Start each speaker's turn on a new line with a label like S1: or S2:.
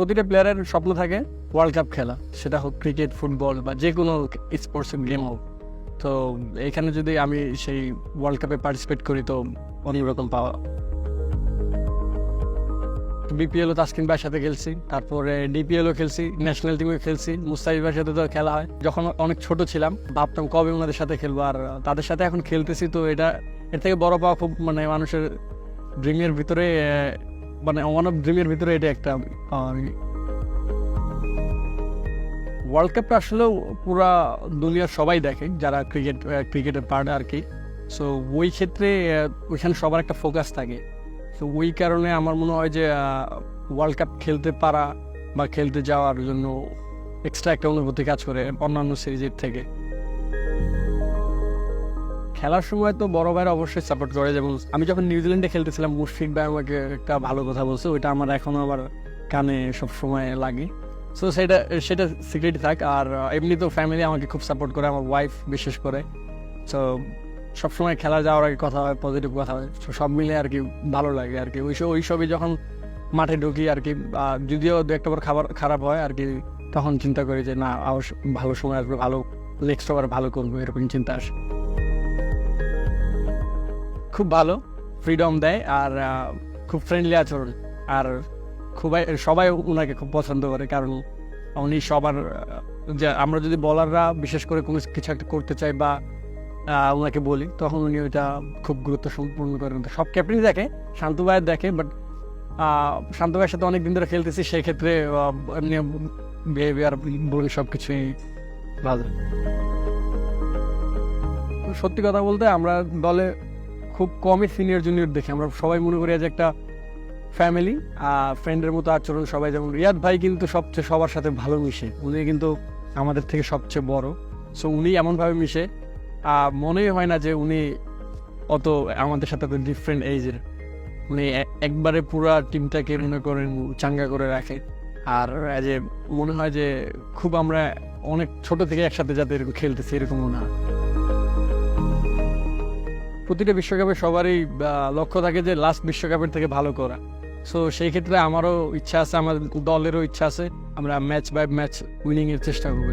S1: প্রতিটা প্লেয়ারের স্বপ্ন থাকে ওয়ার্ল্ড কাপ খেলা। সেটা হোক ক্রিকেট ফুটবল বা যে কোনো স্পোর্টস গেম হোক। তো এখানে যদি আমি সেই ওয়ার্ল্ড কাপে পার্টিসিপেট করি, তো অনেক রকম পাওয়া। বিপিএলও তাসকিন ভাইয়ের সাথে খেলছি, তারপরে ডিপিএলও খেলছি ন্যাশনাল টিমে খেলছি। মুস্তাফিজের সাথে তো খেলা হয়। যখন অনেক ছোট ছিলাম, ভাবতাম কবে ওনাদের সাথে খেলব। আর তাদের সাথে এখন খেলতেছি, তো এটা এর থেকে বড় পাওয়া খুব মানে মানুষের ড্রিমের ভিতরে মানে ওয়ান অফ ড্রিমের ভিতরে এটা একটা ওয়ার্ল্ড কাপটা আসলেও পুরা দুনিয়ার সবাই দেখে, যারা ক্রিকেট ক্রিকেটের পার্ট আর কি। সো ওই ক্ষেত্রে ওইখানে সবার একটা ফোকাস থাকে। তো ওই কারণে আমার মনে হয় যে ওয়ার্ল্ড কাপ খেলতে পারা বা খেলতে যাওয়ার জন্য এক্সট্রা একটা অনুভূতি কাজ করে অন্যান্য সিরিজের থেকে। খেলার সময় তো বড় ভাইরা অবশ্যই সাপোর্ট করে, যেমন আমি যখন নিউজিল্যান্ডে খেলতেছিলাম, মুশফিক ভাই আমাকে একটা ভালো কথা বলছে, ওইটা আমার এখনও আবার কানে সব সময় লাগে। সো সেটা সেটা সিক্রেট থাক, আর এমনি তো ফ্যামিলি আমাকে খুব সাপোর্ট করে, আমার ওয়াইফ বিশেষ করে। সো সবসময় খেলা যাওয়ার আগে কথা হয় পজিটিভ কথা হয় তো সব মিলে আর কি ভালো লাগে আর কি। ওই ওই সবই যখন মাঠে ঢুকি আর কি যদিও দু একটা বার খাবার, খারাপ হয় আর কি, তখন চিন্তা করি যে না, আবার ভালো সময় আসবে, ভালো নেক্সট ওভার ভালো করব, এরকম চিন্তা আসে। খুব ভালো ফ্রিডম দেয় আর খুব ফ্রেন্ডলি আচরণ। আর খুবই সবাই ওনাকে খুব পছন্দ করে কারণ উনি সবার যে আমরা যদি বলাররা বিশেষ করে কোনো কিছু একটা করতে চাই বা ওনাকে বলি তখন উনি ওইটা খুব গুরুত্ব সম্পূর্ণ করেন সব ক্যাপ্টেনই দেখে শান্ত ভাইয়ের দেখে বাট শান্ত ভাইয়ের সাথে অনেক দিন ধরে খেলতেছি সেই ক্ষেত্রে আহ, এমনি বিহেভিয়ার বলি সব কিছুই ভালো। সত্যি কথা বলতে আমরা দলে খুব কমই সিনিয়র জুনিয়র দেখি। আমরা সবাই মনে করি যে একটা ফ্যামিলি ফ্রেন্ডের মতো আচরণ সবাই যেমন রিয়াদ ভাই কিন্তু সবচেয়ে সবার সাথে ভালো মিশে। উনি কিন্তু আমাদের থেকে সবচেয়ে বড়। সো উনি এমনভাবে মিশে। মনেই হয় না যে উনি অত আমাদের সাথে ডিফারেন্ট এইজের উনি একবারে পুরা টিমটাকে মনে করেন চাঙ্গা করে রাখে। আর যে মনে হয় যে খুব আমরা অনেক ছোট থেকে একসাথে যাতে এরকম খেলতেছি এরকম মনে হয় প্রতিটা বিশ্বকাপে সবারই লক্ষ্য থাকে যে লাস্ট বিশ্বকাপের থেকে ভালো করা। সো সেই ক্ষেত্রে আমারও ইচ্ছা আছে, আমার দলেরও ইচ্ছা আছে, আমরা ম্যাচ বাই ম্যাচ উইনিংয়ের চেষ্টা করব